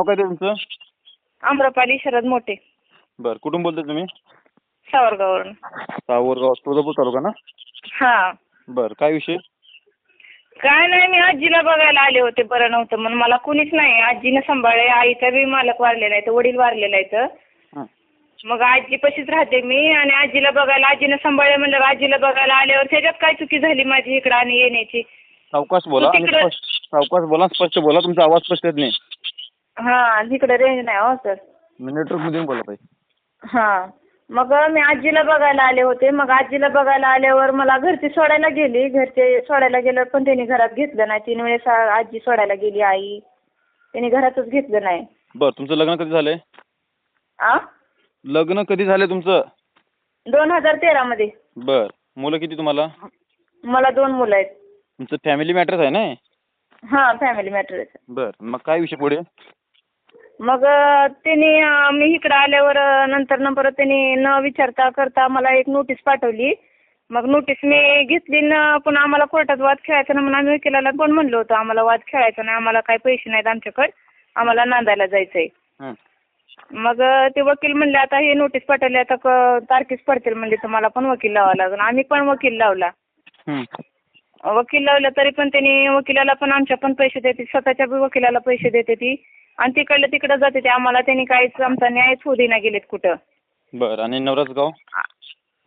नाव काय तुमचं? आम्रपाली शरद मोठे. बरं कुठून बोलताय तुम्ही? सावरगाववरून. सावरगाव तुळजापूर तालुका ना? हा. बरं काय विषय? काय नाही मी आजीला बघायला आले होते बरं नव्हतं म्हणून मला कुणीच नाही. आजीनं सांभाळले आईचा बी मालक वारलेला आहे वडील वारलेला आहे हं. मग आजी पशीच राहते मी आणि आजीला बघायला आजीनं सांभाळले म्हणलं आजीला बघायला आल्यावर त्याच्यात काय चुकी झाली माझी इकडं आणि येण्याची? सावकाश बोला आणि तिकडे- स्पष्ट सावकाश बोला स्पष्ट बोला तुमचा आवाज स्पष्ट येत नाही. हा तिकडे रेंज नाही हो सर मी नेटवर्कमधून बोलत आहे. हा. मग मी आजीला बघायला आले होते. मग आजीला बघायला आल्यावर मला घरची सोडायला गेली. घरचे सोडायला गेल्यावर पण त्यांनी घरात घेतलं नाही. तीन वेळेस आ- आजी सोडायला गेली आई. त्यांनी घरातच घेतलं नाही. बरं तुमचं लग्न कधी झालंय? आ? लग्न कधी झालंय तुमचं? दोन हजार तेरामध्ये बरं. मुलं किती तुम्हाला? मला दोन मुलं आहेत. तुमचं फॅमिली मॅटर्स आहे ना? हां फॅमिली मॅटर बरं. मग काय विषय पुढे? मग त्यांनी मी इकडं आल्यावर अं, नंतर न परत त्यांनी न विचारता करता मला एक नोटीस पाठवली. मग नोटीस मी घेतली न पुन्हा आम्हाला कोर्टात वाद खेळायचा ना म्हणून आम्ही वकिलाला पण म्हणलो होतो आम्हाला वाद खेळायचा नाही आम्हाला काही पैसे नाहीत आमच्याकडे आम्हाला नांदायला जायचंय. हं. मग ते वकील म्हणले आता हे नोटीस पाठवली आता क- तारखेच पडतील म्हणजे तुम्हाला पण वकील लावावं लागेल. आम्ही पण वकील लावला. वकील लावलं तरी पण त्यांनी वकिलाला पण आमच्या पण पैसे देते स्वतःच्या बी वकिलाला पैसे देते ती. आणि तिकडलं तिकडं जाते ते आम्हाला त्यांनी काहीच आमचा न्यायच होऊ देना गेलेत कुठं. बरं आणि नवऱ्याचं गाव?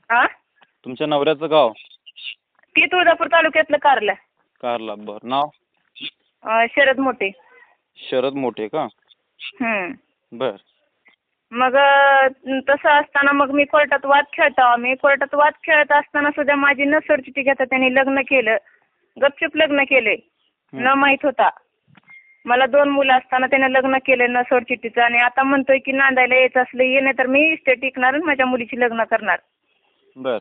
आ तुमच्या नवऱ्याचं गाव? ती तुळजापूर तालुक्यातलं कारला. कारला बरं. नाव? अं, शरद मोठे. शरद मोठे का? हम्म. बरं. मग अं, तसं असताना मग मी कोर्टात वाद खेळतो. आम्ही कोर्टात वाद खेळत असताना सुद्धा माझी न चिठ्ठी घेता त्यांनी लग्न केलं. गपचूप लग्न केले. न माहीत होता. मला दोन मुलं असताना त्याने लग्न केलं न चिठ्ठीचं आणि आता म्हणतोय की नांदायला यायचं असलं ये नाही तर मी इस्टेट टिकणार आणि माझ्या मुलीची लग्न करणार. बरं.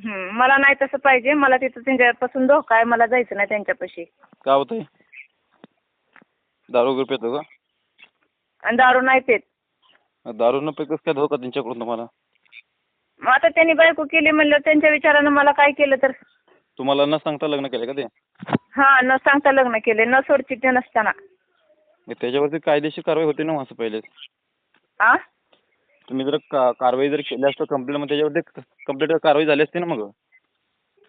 हम्म. मला नाही तसं पाहिजे मला तिथं त्यांच्यापासून धोका आहे मला जायचं नाही त्यांच्यापाशी. काय होतंय दारू वगैरे पितो का? आणि दारू नाही पेत. दारू न पिकच काय धोका त्यांच्याकडून तुम्हाला? मग आता त्यांनी बायको केली म्हणलं त्यांच्या विचारानं मला काय केलं तर? तुम्हाला न सांगता लग्न केलं का ते? हा न सांगता लग्न केले न सोडचिठ्ठी नसताना. मग त्याच्यावरती कायदेशीर कारवाई होती ना असं पहिले? आ? तुम्ही जर का कारवाई जर केली असतं कंप्लेंट मग त्याच्यावरती कंप्लेंट कारवाई झाली असती ना मग?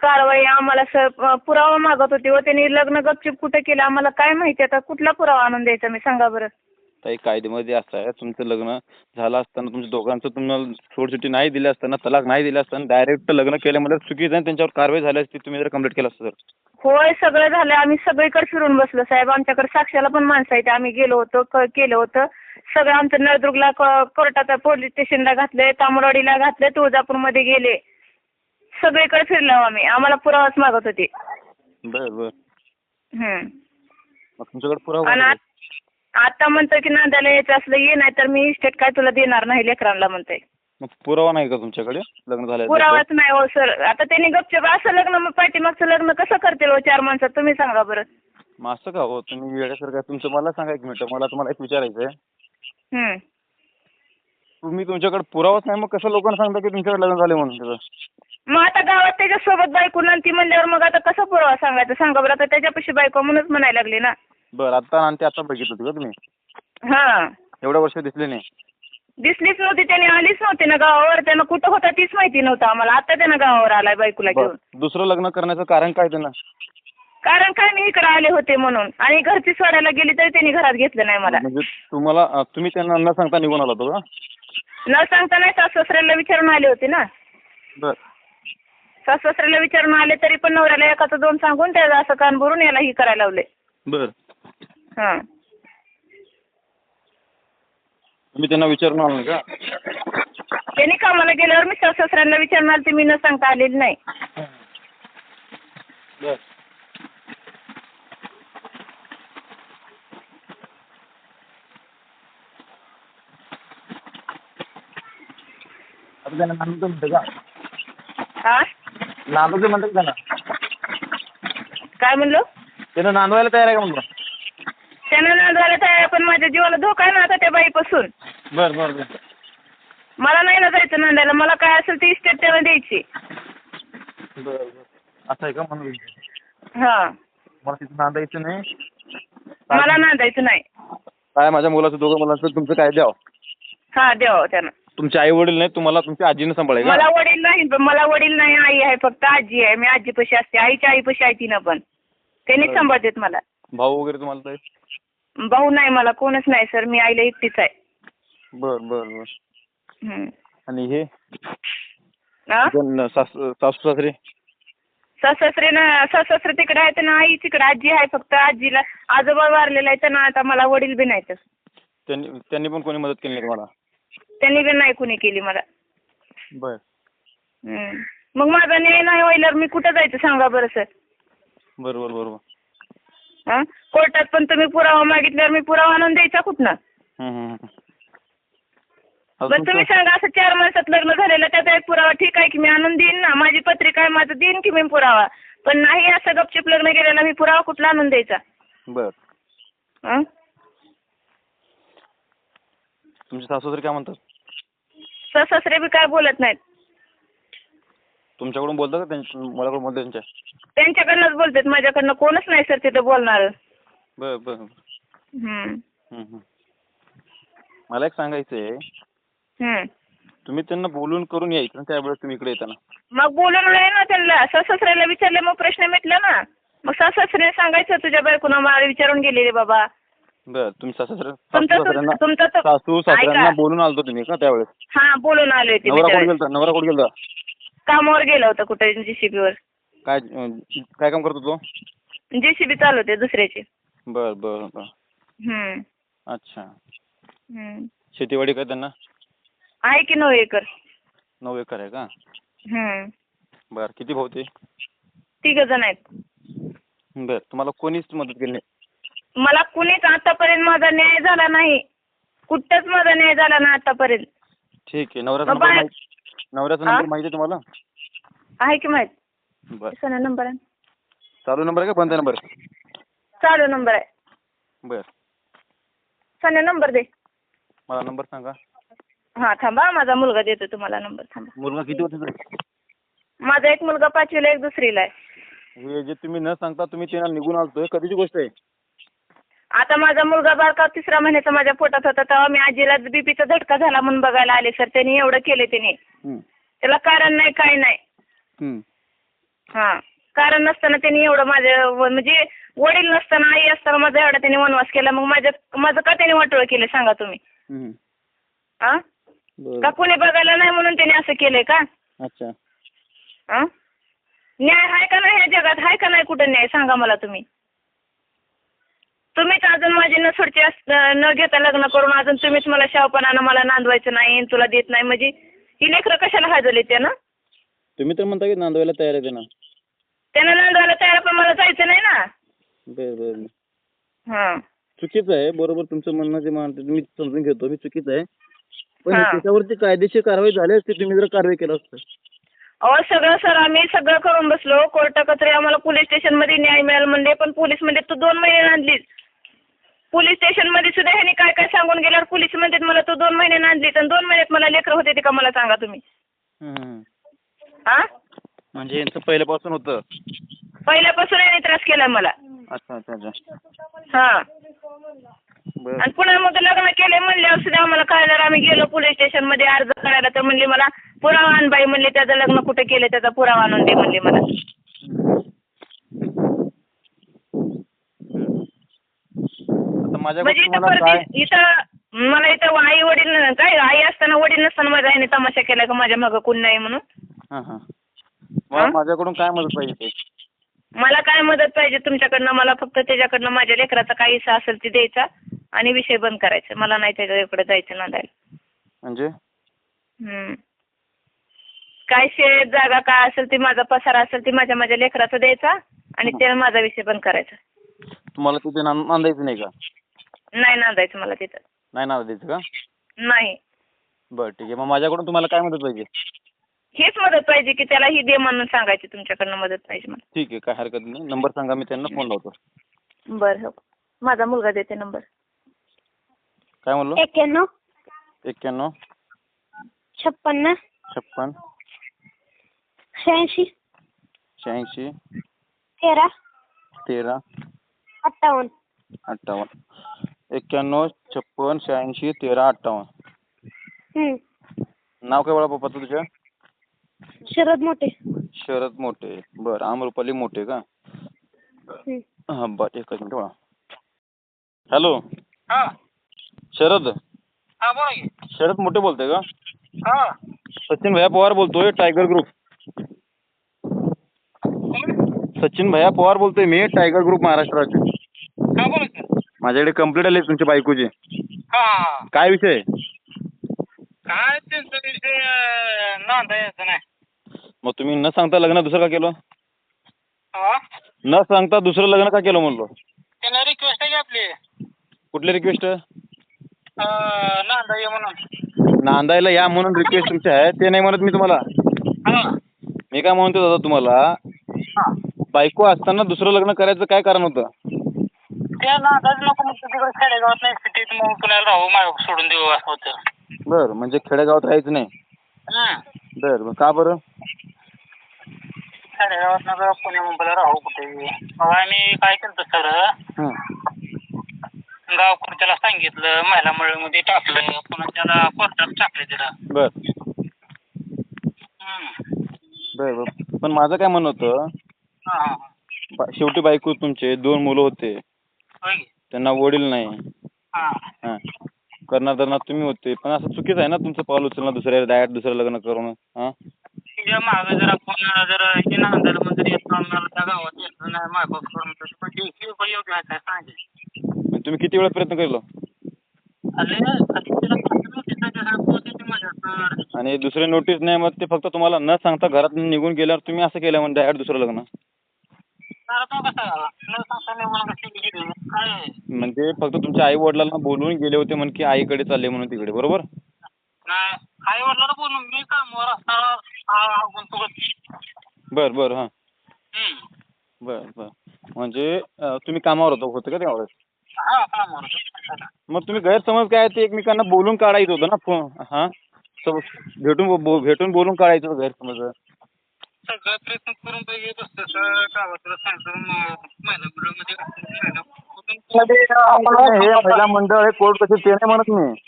कारवाई आम्हाला स प- पुरावा मागत होती व त्यांनी लग्न गपचूप कुठं केलं आम्हाला काय माहिती आता कुठला पुरावा आणून द्यायचा मी सांगा बरं. काही कायद्यामध्ये असं आहे तुमचं लग्न झालं असताना तुमच्या दोघांचं तुम्हाला सोडसुट्टी नाही दिली असताना तलाक नाही दिला असताना डायरेक्ट लग्न केल्यामध्ये चुकीचं आहे त्यांच्यावर कारवाई झाली असती तुम्ही जर कंप्लेंट केलं असतं तर? होय सगळं झालं. आम्ही सगळीकडे फिरून बसलो साहेब. आमच्याकडे साक्षाला पण माणसं आहेत. आम्ही गेलो होतो क केलं होतं. सगळं आमचं नळदुर्गला क- कोर्टात पोलीस स्टेशनला घातले तामरवाडीला घातले तुळजापूरमध्ये गेले. सगळीकडे फिरलो आम्ही. आम्हाला पुरावाच मागत होते. बरं बरं. हम्म. मग तुमच्याकडे पुरावा आणि? आत- म्हणतोय की नांदायला यायचं असलं ये नाही तर मी इस्टेट काय तुला देणार नाही लेकरांना म्हणतोय. मग पुरावा नाही का तुमच्याकडे? लग्न झालं पुरावाच नाही हो सर आता त्यांनी गपचूप असं लग्न मग पाठीमागचं लग्न कसं करतील हो चार माणसात तुम्ही सांगा बरं. मग असं का हो? तुम्ही वेळेसारखं आहे. तुमचं मला सांगा एक मिनिट. मला तुम्हाला एक विचारायचं आहे हम्म. तुम्ही तुमच्याकडे पुरावाच नाही मग कसं लोकांना सांगता की तुमच्याकडे लग्न झाले म्हणून त्याचं मग आता गावात त्याच्यासोबत बायको ती म्हणल्यावर मग आता कसं पुरावा सांगायचं? सांगा बरं. आता त्याच्यापाशी बायको म्हणूनच म्हणायला लागली ना. बरं आता आणि ते आता बघितलं होतं का तुम्ही? हा. एवढ्या वर्ष दिसले नाही. दिसलीच नव्हती त्याने आलीच नव्हती ना गावावर. त्यानं कुठं होता तीच माहिती नव्हतं आम्हाला. आता त्यानं गावावर आलाय बायकोला घेऊन. दुसरं लग्न करण्याचं कारण काय त्यांना? कारण काय मी इकडे आले होते म्हणून. आणि घरची सोडायला गेली तरी त्यांनी घरात घेतलं नाही मला. म्हणजे तुम्हाला अं, तुम्ही त्यांना न सांगता निघून आला होता का? न सांगता नाही सासू सासऱ्याला विचारून आले होते ना. बरं. सासू सासऱ्याला विचारून आले तरी पण नवऱ्याला एकाचं दोन सांगून त्याचं असं कान भरून याला ही करायला लावले. बरं. हां. तुम्ही त्यांना विचारून आला का? त्यांनी कामाला गेल्यावर मी सासू सासऱ्यांना विचारून आले ते मी न सांगता आलेली नाही. बरं. आता त्यांना नांदतो म्हणते का? हा? नांदतो म्हणतात त्यांना? काय म्हणलो? त्यानं नांदवायला तयार आहे का म्हणलं? त्यानं नांदवायला तयार पण माझ्या जीवाला धोका आहे ना आता त्या बाईपासून. बरं बरं बरं. मला नाही ना जायचं नांदायला. मला काय असेल ती इस्टेट त्याला द्यायची. बरं बरं. असं आहे का म्हणून हा. मला तिथं नांदायचं नाही. मला नांदायचं नाही. काय माझ्या मुलाचं दोघं मुलांचं तुमचं काय द्यावं? हा द्यावं त्यानं. तुमचे आई वडील नाही तुम्हाला तुमच्या आजीनं सांभाळाय का मला वडील नाही मला वडील नाही आई आहे फक्त आजी आहे. मी आजीपाशी असते. आईच्या आईपाशी आहे तिनं पण. त्यांनीच बरं. सांभाळतात मला. भाऊ वगैरे तुम्हाला तर भाऊ नाही मला कोणच नाही सर मी आईला एकटीच आहे. बर बर बर. हम्म. आणि हे? जन- सासू सासू सासरे सासरे ना सासरे तिकडे आहेत ना आई तिकडे आजी आहे फक्त आजीला आजोबा वारलेला आहे ना आता मला वडील बी नाहीत. त्यांनी त्यांनी पण कोणी मदत केली नाही तुम्हाला त्यांनी बी नाही कुणी केली मला. बर. हम्म. मग माझा न्याय नाही व्हायला मी कुठं जायचं सांगा बरं सर बरोबर बरोबर. हा? कोर्टात पण तुम्ही पुरावा मागितल्यावर मी पुरावा आणून द्यायचा कुठनं? हम्म, बस तुम्ही सांगा असं चार माणसात लग्न झालेलं त्याचा एक पुरावा ठीक आहे की मी आणून देईन ना? माझी पत्रिका आहे माझं देईन की मी पुरावा? पण नाही असं गपचिप लग्न केलेलं मी पुरावा कुठला आणून द्यायचा? बर. हं? तुमचे सासू काय म्हणतात? सासरे बी काय बोलत नाहीत. तुमच्याकडून बोलतात का त्यांच्या मुलाकडून बोलतात त्यांच्या त्यांच्याकडनंच बोलतात माझ्याकडनं कोणच नाही सर तिथं बोलणार बर बर. हम्म. हम्म, हम्म. मला एक सांगायचं आहे हम्म. तुम्ही त्यांना बोलून करून यायचं ना त्यावेळेस तुम्ही इकडे येताना मग बोलून नाही ना त्यांना सासऱ्याला विचारले मग प्रश्न मिटला ना मग सासऱ्याने सांगायचं तुझ्या बायकोनं मला विचारून गेलेले बाबा बर तुम्ही सासू सासरे तुमचं सासू सासऱ्यांना तुमचं तर- सासू सासऱ्यांना ऐका. बोलून आलतो तुम्ही का त्यावेळेस हा बोलून आले होते नवरा कुठे बिचारे. गेलता नवरा कुठे गेलता कामावर गेला होता कुठे जीसीबीवर. काय काय काम करत होतो? जेसीबी चालवते दुसऱ्याची. बर बर बर. हम्म. अच्छा. हम्म. शेतीवाडी काय त्यांना? आहे की नऊ एकर. नऊ एकर आहे का? हम्म. बर किती भाऊ ते? तिघ जण आहेत. बर तुम्हाला कोणीच मदत केली नाही? मला कुणीच आतापर्यंत माझा न्याय झाला नाही. कुठंच माझा न्याय झाला ना आतापर्यंत. ठीक आहे माहिती नवऱ्याचा हा? नंबर माहिती आहे तुम्हाला? आहे की माहीत? बर. सना नंबर आहे. चालू नंबर आहे का बंद नंबर? चालू नंबर आहे. बर. सना नंबर दे. मला नंबर सांगा. हा थांबा माझा मुलगा देतो तुम्हाला नंबर थांबा. मुलगा किती वर्षाचा आहे? माझा एक मुलगा पाचवीला एक दुसरीला आहे. हे जे तुम्ही न सांगता तुम्ही त्यांना निघून आलतोय. कधीची गोष्ट आहे? आता माझा मुलगा बारका तिसरा महिन्याचा माझ्या पोटात होता तेव्हा मी आजीला बीपीचा झटका झाला म्हणून बघायला आले सर त्यांनी एवढं केले त्यांनी. त्याला कारण नाही काय नाही. हा. कारण नसताना त्यांनी एवढं माझ्या व- म्हणजे वडील नसताना आई असताना माझा एवढा त्यांनी वनवास केला. मग माझ्या माझं का त्यांनी वाटोळ केलं सांगा तुम्ही. हा. का कोणी बघायला नाही म्हणून त्यांनी असं केलंय का? अच्छा. हा न्याय आहे का नाही या जगात? आहे का नाही कुठं न्याय? सांगा मला तुम्ही. तुम्हीच अजून माझी नसोडची अस- न घेता लग्न करून अजून तुम्हीच मला शावपणानं मला नांदवायचं नाही आणि तुला देत नाही म्हणजे ही लेकरं कशाला हाजवली त्यानं? तुम्ही तर म्हणता की नांदवायला तयार आहे ना त्यानं नांदवायला तयार पण मला जायचं नाही ना. बर बर हा. चुकीचं आहे बरोबर तुमचं म्हणणं जे म्हणतो मी समजून घेतो मी चुकीचं आहे. पण हा. त्याच्यावरती कायदेशीर कारवाई झाली असती तुम्ही जर कारवाई केलं असतं. अहो सगळं सर आम्ही सगळं करून बसलो. कोर्ट कचरे आम्हाला पोलीस स्टेशनमध्ये न्याय मिळाला म्हणले पण पोलीस म्हणजे तू दोन महिने नांदलीस. पोलीस स्टेशनमध्ये सुद्धा ह्यांनी काय काय सांगून गेल्यावर पोलीस म्हणतात मला तू दोन महिने नांदलीस आणि दोन महिन्यात मला लेकरं होते ते का मला सांगा तुम्ही? हम्म. हा म्हणजे यांचं पहिल्यापासून होतं. पहिल्यापासून याने त्रास केला मला. अच्छा अच्छा अच्छा. हा. बर. आणि पुन्हा मग लग्न केले म्हणल्यावर सुद्धा आम्हाला कळल्यावर आम्ही गेलो पोलीस स्टेशनमध्ये अर्ज करायला. तर म्हणले मला पुरावा आण बाई म्हणले त्याचं लग्न कुठे केलं त्याचा पुरावा आणून दे म्हणले मला आता म्हणजे माझ्याकडे इथं परत मला इथं आई वडील काय आई असताना वडील नसताना माझ्या आईने तमाशा केला का माझ्या मागं कोण नाही म्हणून? हां हां. मला माझ्याकडून काय मदत पाहिजे ते? मला काय मदत पाहिजे तुमच्याकडनं? मला फक्त त्याच्याकडनं माझ्या लेकराचा काही हिस्सा असेल ते द्यायचा आणि विषय बंद करायचा. मला नाही त्याच्याकडे जायचं नांदायला. म्हणजे. काय शेत जागा काय असेल ते माझा पसारा असेल ते माझ्या माझ्या लेकराचा द्यायचा आणि त्यानं माझा विषय बंद करायचा. तुम्हाला तिथे नां- नांदायचं नाही का? नाही नांदायचं मला तिथं. नाही नांदायचं का? नाही. बरं ठीक आहे. मग माझ्याकडून तुम्हाला काय मदत पाहिजे? हेच मदत पाहिजे की त्याला ही दे म्हणून सांगायची तुमच्याकडनं मदत पाहिजे मला ठीक आहे काय हरकत नाही. नंबर सांगा मी त्यांना फोन लावतो. बरं हो. माझा मुलगा देते नंबर. काय म्हणलो? एक्क्याण्णव एक्क्याण्णव छप्पन्न. छप्पन. शहाऐंशी. शहाऐंशी. तेरा. तेरा. अठ्ठावन्न. अठ्ठावन्न. एक्क्याण्णव छप्पन शहाऐंशी तेरा अठ्ठावन्न. हम्म. नाव काय बाळा पप्पाचं तुझ्या शरद मोठे. शरद मोठे. बरं आम्रपाली मोठे का? हम्म. हां बरं एकच मिनिट बाळा. हॅलो? हा. शरद? हा बोला की. शरद मोठे बोलतोय का? हा. सचिन भैया पवार बोलतोय टायगर ग्रुप. सचिन भैया पवार बोलतोय मी टायगर ग्रुप महाराष्ट्राचे. बोला माझ्याकडे कंप्लेंट आली तुमच्या बायकोची. हा. काय विषय? काय त्यांचा विषय अं, नांदा यायचं नाही. मग तुम्ही न सांगता लग्न दुसरं का केलं? हा? न सांगता दुसरं लग्न का केलं म्हणलो? त्यांना रिक्वेस्ट आहे की आपली. कुठली रिक्वेस्ट अं, नांदा ये म्हणून. नांदायला या म्हणून रिक्वेस्ट तुमची आहे ते नाही म्हणत मी तुम्हाला. हा. मी काय म्हणतो दादा तुम्हाला हा. बायको असताना दुसरं लग्न करायचं काय कारण होतं? त्या नांदाच नको मग तिकडे खेडेगावात नाही सिटीत मग पुण्याला राहू माग सोडून देऊ असं होतं. बरं म्हणजे खेडेगावात राहायचं नाही? हं. बरं बरं का बरं? खेडेगावात नका पुणे मुंबईला राहू कुठे? मग आम्ही काय केलं सर? हं. सांगितलं महिला मंडळमध्ये टाकलं पुन्हा त्याला कोर्टात टाकलं तिला बरं. बरं बरं. पण माझं काय म्हणणं होतं बा- शेवटी बायको तुमचे दोन मुलं होते? त्यांना वडील नाही. हा. हां. करणार धरणार तुम्ही होते. पण असं चुकीचं आहे ना तुमचं पाऊल उचलणं दुसऱ्या डायरेक्ट दुसरं लग्न करून हां? तिच्या मागं जर आपण जर हे नांदायला म्हणजे जर येत आम्हाला त्या गावात येत नाही मायबाप करून तर पण ते हे उपयोगी आहे काय सांगायचं? मग तुम्ही किती वेळा प्रयत्न केलं? अरे कधी तिला पोहोचायची तर आणि दुसरे नोटीस नाही मग ते फक्त तुम्हाला न सांगता घरात निघून गेल्यावर तुम्ही असं केलं म्हणजे डायरेक्ट दुसरं लग्न. म्हणजे फक्त तुमच्या आई वडिलांना बोलवून गेले होते म्हण की आईकडे चालले म्हणून तिकडे बरोबर? आई वडिलांना बोलून मी कामावर असताना गुंतवत बरं बरं हां. बरं बरं. म्हणजे तुम्ही कामावर होतो होतं का त्यावेळेस? हा. मग तुम्ही गैरसमज काय ते एकमेकांना बोलून काढायचं होतं ना फोन हां? भेटून भेटून बोलून काढायचं होतं गैरसमज. सगळं प्रयत्न करून तर येत असतं. सर गावातलं सांगतो महिला हे मंडळ हे कोर्ट कसे ते नाही म्हणत मी.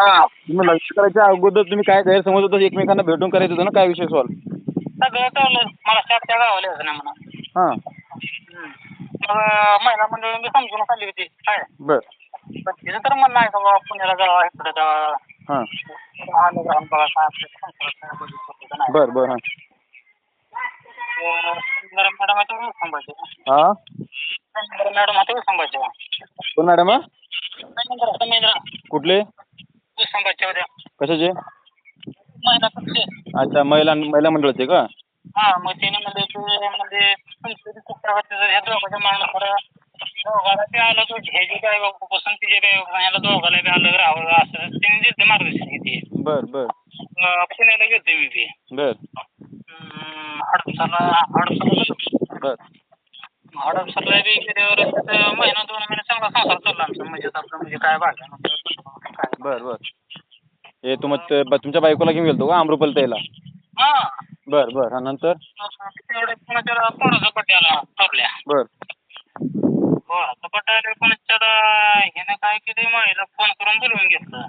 हा. तुम्ही लग्न करायच्या अगोदर तुम्ही काय गैरसमज होतं एकमेकांना भेटून करायचं होतं ना काय विषय सॉल्व? सगळं चाललं मला सात त्या गावाला म्हणा. हां. मग महिला मंडळ मी समजून खाल्ली होती. काय? बरं. पण तिचं तर म्हणणं आहे बाबा पुण्याला जावा इकडे जावा हां. आलं जाऊन बघा काय. बरं बरं हां. कोण मॅडम कुठले? तू कशाचे? अच्छा महिला महिला मंडळाचे का? हा म्हणजे तू ते घेते. बरं बरं. पुण्याला गेलते मी बी. बरं. बरं. हडपसरला बी गेल्यावर तिथं महिना दोन महिने चांगला संसार चालला आमचा. म्हणजे आपलं म्हणजे काय नव्हतं काय बरं बरं. हे तुम तुमच्या बायकोला घेऊन गेलतो का अमृपल ताईला? हा. बरं बरं. हा नंतर? तेवढे ठरल्या बरं. ह्यानं काय केलं फोन करून बोलवून घेतलं.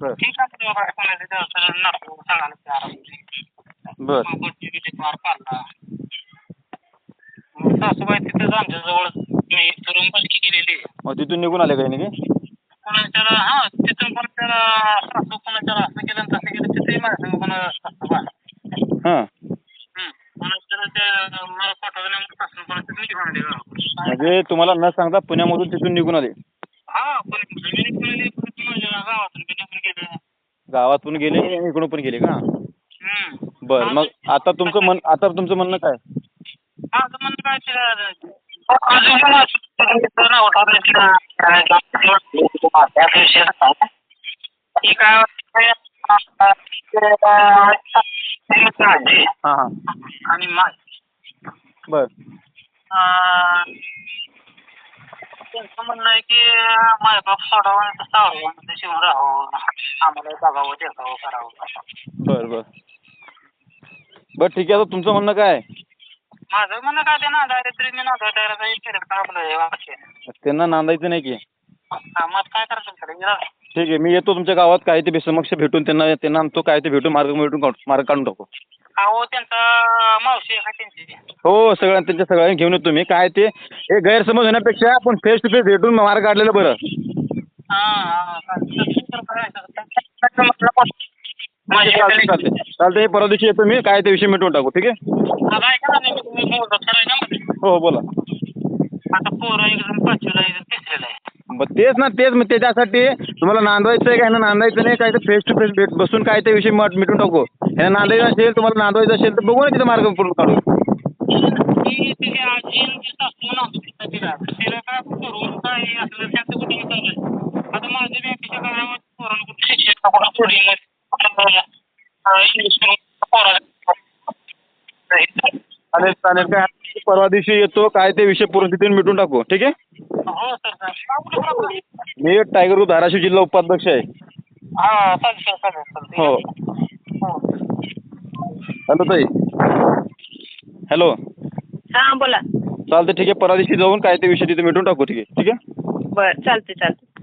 बरं. ठीक आहे सांगायला तयार बरं. मग सासूबाई तिथेच आमच्या जवळ मी रूम बंदकी केलेली आहे. मग तिथून निघून आले काही नाही कोणाच्याला हा तिथून पण त्याला सासू कोणाच्याला असं केलं आणि तसं केलं तिथेही माझ्या संग कोणा सासू बा हां. कोणाच्याला ते मला पाठवलं नाही म्हणून सासू कोणाचं मी घेऊन आले गावाकडे. म्हणजे तुम्हाला न सांगता पुण्यामधून तिथून निघून आले? हा पण मी निघून आले पण माझ्या गावातून निघून गेले. गावातून गेले आणि इकडून पण गेले का? हम्म. बरं मग आता तुमचं मन आता तुमचं म्हणणं काय? माझं म्हणणं काय ते असं नाव ठेवलं की काय वाटतंय, माझी हां. आणि माझी बरं. अं, त्यांचं म्हणणं आहे की मायबाप सोडावं आणि तसं आवडवं शिवून राहावं आम्हाला बघावं देखावं करावं बरं बरं. बरं ठीक आहे. आता तुमचं म्हणणं काय आहे? माझं म्हणणं काय ते मी आपलं हे त्यांना नांदायचं नाही की हा, मग काय करायचं विरा ठीक आहे मी येतो तुमच्या गावात काय ते समक्ष भेटून त्यांना त्यांना आणतो काय ते भेटून मार्ग भेटून मार्ग काढून टाकू अहो त्यांचा मावशी आहे त्यांची हो सगळ्या त्यांच्या सगळ्यांनी घेऊन येतो मी काय ते हे गैरसमज होण्यापेक्षा आपण फेस टू फेस भेटून मार्ग काढलेलं बरं हा, हा, चालतंय. परवा दिवशी येतो मी. काय ते विषय मिटवून टाकू. ठीक आहे? आता ऐका ना, तुम्ही थोडा. हो हो बोला. आता पोरं एक जण पाचवीला आहे, एक जण तिसरीला आहे. मग तेच ना तेच मग त्याच्यासाठी तुम्हाला नांदवायचं आहे का? ह्यांना नांदायचं नाही. काय तर फेस टू फेस भेट बसून काय ते विषय मट- मिटून टाकू. ह्यांना नांदायचं असेल तुम्हाला नांदवायचं असेल तर बघू ना तिथं मार्ग पूर्ण काढू ती तिची आजी आणि सासू नव्हती तिथं तिला. तिला काय करून काय असलं त्यांचं कुठे चालू आता माझ्या बँकेच्या कामामध्ये पोरांना कुठे शिक्षण कुठं पुढे चालेल चालेल. काय परवा दिवशी येतो काय ते विषय पूर्ण तिथे मिटून टाकू. ठीक आहे? हो मी टायगर ग्रुप धाराशिव जिल्हा उपाध्यक्ष आहे. हा. चालेल सर चालेल चालेल हो हो हॅलो ताई. हॅलो. हा बोला. चालतं ठीक आहे. परवा दिवशी जाऊन काय ते विषय तिथे मिटून टाकू ठीक आहे? ठीक आहे? बरं चालते चालते